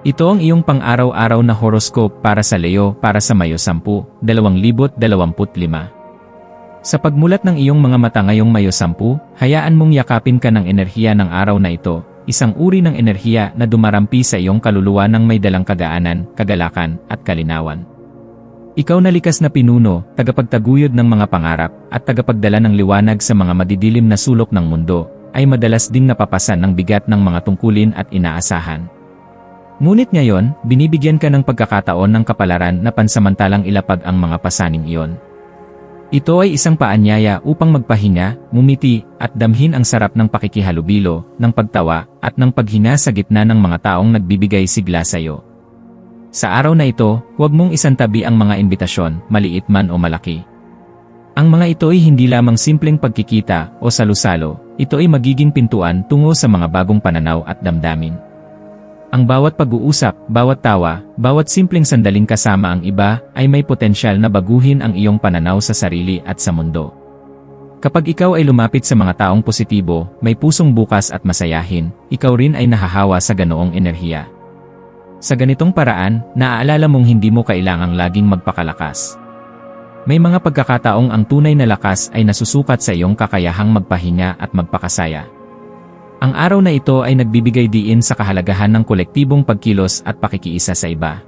Ito ang iyong pang-araw-araw na horoscope para sa Leo para sa Mayo 10, 2025. Sa pagmulat ng iyong mga mata ngayong Mayo 10, hayaan mong yakapin ka ng enerhiya ng araw na ito, isang uri ng enerhiya na dumarampi sa iyong kaluluwa ng may dalang kagaanan, kagalakan, at kalinawan. Ikaw na likas na pinuno, tagapagtaguyod ng mga pangarap, at tagapagdala ng liwanag sa mga madidilim na sulok ng mundo, ay madalas ding napapasan ng bigat ng mga tungkulin at inaasahan. Ngunit ngayon, binibigyan ka ng pagkakataon ng kapalaran na pansamantalang ilapag ang mga pasaning iyon. Ito ay isang paanyaya upang magpahinga, mumiti, at damhin ang sarap ng pakikihalubilo, ng pagtawa, at ng paghinga sa gitna ng mga taong nagbibigay sigla sa iyo. Sa araw na ito, huwag mong isantabi ang mga imbitasyon, maliit man o malaki. Ang mga ito ay hindi lamang simpleng pagkikita o salusalo, ito ay magiging pintuan tungo sa mga bagong pananaw at damdamin. Ang bawat pag-uusap, bawat tawa, bawat simpleng sandaling kasama ang iba ay may potensyal na baguhin ang iyong pananaw sa sarili at sa mundo. Kapag ikaw ay lumapit sa mga taong positibo, may pusong bukas at masayahin, ikaw rin ay nahahawa sa ganoong enerhiya. Sa ganitong paraan, naaalala mong hindi mo kailangang laging magpakalakas. May mga pagkakataong ang tunay na lakas ay nasusukat sa iyong kakayahang magpahinga at magpakasaya. Ang araw na ito ay nagbibigay diin sa kahalagahan ng kolektibong pagkilos at pakikiisa sa iba.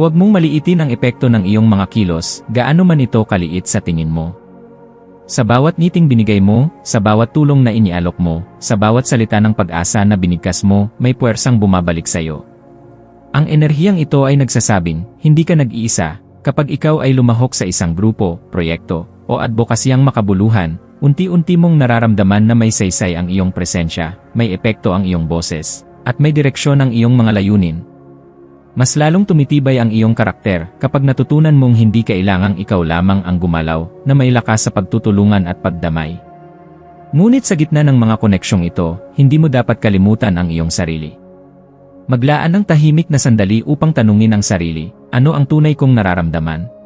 Huwag mong maliitin ang epekto ng iyong mga kilos, gaano man ito kaliit sa tingin mo. Sa bawat ngiting binigay mo, sa bawat tulong na inialok mo, sa bawat salita ng pag-asa na binigkas mo, may puwersang bumabalik sa iyo. Ang enerhiyang ito ay nagsasabing, hindi ka nag-iisa, kapag ikaw ay lumahok sa isang grupo, proyekto, o advokasyang makabuluhan, Unti-unti mong nararamdaman na may saysay ang iyong presensya, may epekto ang iyong boses, at may direksyon ang iyong mga layunin. Mas lalong tumitibay ang iyong karakter kapag natutunan mong hindi kailangang ikaw lamang ang gumalaw na may lakas sa pagtutulungan at pagdamay. Ngunit sa gitna ng mga koneksyong ito, hindi mo dapat kalimutan ang iyong sarili. Maglaan ng tahimik na sandali upang tanungin ang sarili, ano ang tunay kong nararamdaman?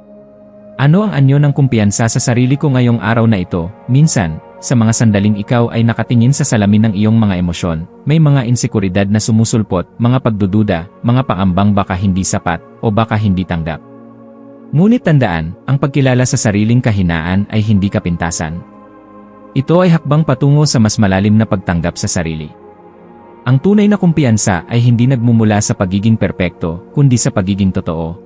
Ano ang anyo ng kumpiyansa sa sarili ko ngayong araw na ito? Minsan, sa mga sandaling ikaw ay nakatingin sa salamin ng iyong mga emosyon, may mga insekuridad na sumusulpot, mga pagdududa, mga paambang baka hindi sapat, o baka hindi tanggap. Ngunit tandaan, ang pagkilala sa sariling kahinaan ay hindi kapintasan. Ito ay hakbang patungo sa mas malalim na pagtanggap sa sarili. Ang tunay na kumpiyansa ay hindi nagmumula sa pagiging perpekto, kundi sa pagiging totoo,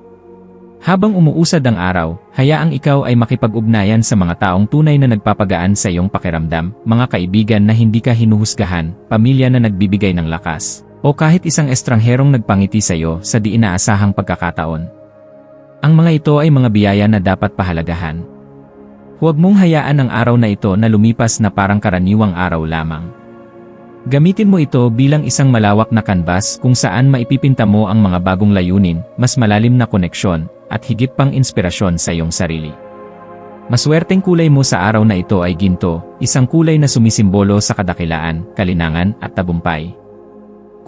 habang umuusad ang araw, hayaang ikaw ay makipag-ugnayan sa mga taong tunay na nagpapagaan sa iyong pakiramdam, mga kaibigan na hindi ka hinuhusgahan, pamilya na nagbibigay ng lakas, o kahit isang estrangherong nagpangiti sa iyo sa di inaasahang pagkakataon. Ang mga ito ay mga biyaya na dapat pahalagahan. Huwag mong hayaan ang araw na ito na lumipas na parang karaniwang araw lamang. Gamitin mo ito bilang isang malawak na kanbas kung saan maipipinta mo ang mga bagong layunin, mas malalim na koneksyon, at higit pang inspirasyon sa iyong sarili. Maswerteng kulay mo sa araw na ito ay ginto, isang kulay na sumisimbolo sa kadakilaan, kalinangan at tabumpay.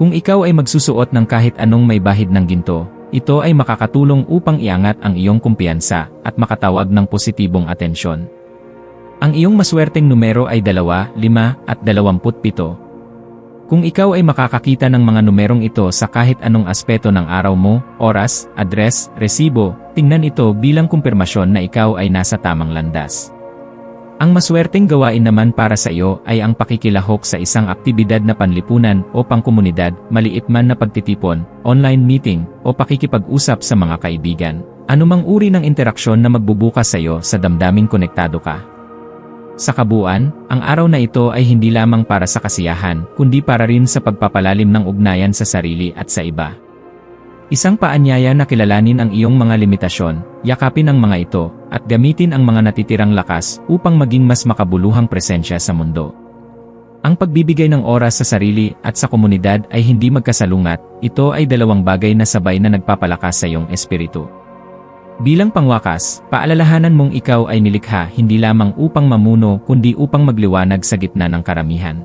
Kung ikaw ay magsusuot ng kahit anong may bahid ng ginto, ito ay makakatulong upang iangat ang iyong kumpiyansa at makatawag ng positibong atensyon. Ang iyong maswerteng numero ay 2, 5 at 27. Kung ikaw ay makakakita ng mga numerong ito sa kahit anong aspeto ng araw mo, oras, address, resibo, tingnan ito bilang kumpirmasyon na ikaw ay nasa tamang landas. Ang maswerteng gawain naman para sa iyo ay ang pakikilahok sa isang aktibidad na panlipunan o pangkomunidad, maliit man na pagtitipon, online meeting, o pakikipag-usap sa mga kaibigan. Anumang uri ng interaksyon na magbubukas sa iyo sa damdaming konektado ka. Sa kabuuan, ang araw na ito ay hindi lamang para sa kasiyahan, kundi para rin sa pagpapalalim ng ugnayan sa sarili at sa iba. Isang paanyaya na kilalanin ang iyong mga limitasyon, yakapin ang mga ito, at gamitin ang mga natitirang lakas upang maging mas makabuluhang presensya sa mundo. Ang pagbibigay ng oras sa sarili at sa komunidad ay hindi magkasalungat, ito ay dalawang bagay na sabay na nagpapalakas sa iyong espiritu. Bilang pangwakas, paalalahanan mong ikaw ay nilikha hindi lamang upang mamuno kundi upang magliwanag sa gitna ng karamihan.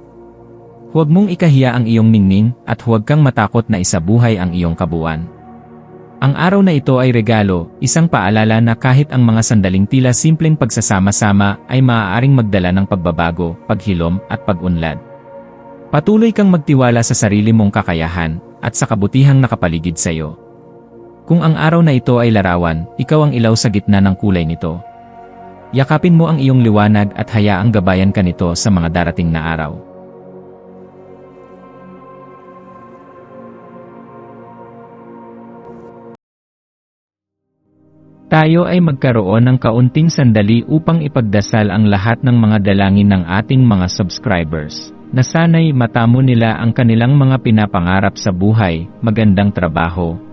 Huwag mong ikahiya ang iyong ningning at huwag kang matakot na isabuhay ang iyong kabuuan. Ang araw na ito ay regalo, isang paalala na kahit ang mga sandaling tila simpleng pagsasama-sama ay maaaring magdala ng pagbabago, paghilom at pag-unlad. Patuloy kang magtiwala sa sarili mong kakayahan at sa kabutihang nakapaligid sa iyo. Kung ang araw na ito ay larawan, ikaw ang ilaw sa gitna ng kulay nito. Yakapin mo ang iyong liwanag at hayaang gabayan ka nito sa mga darating na araw. Tayo ay magkaroon ng kaunting sandali upang ipagdasal ang lahat ng mga dalangin ng ating mga subscribers, na sana'y matamo nila ang kanilang mga pinapangarap sa buhay, magandang trabaho,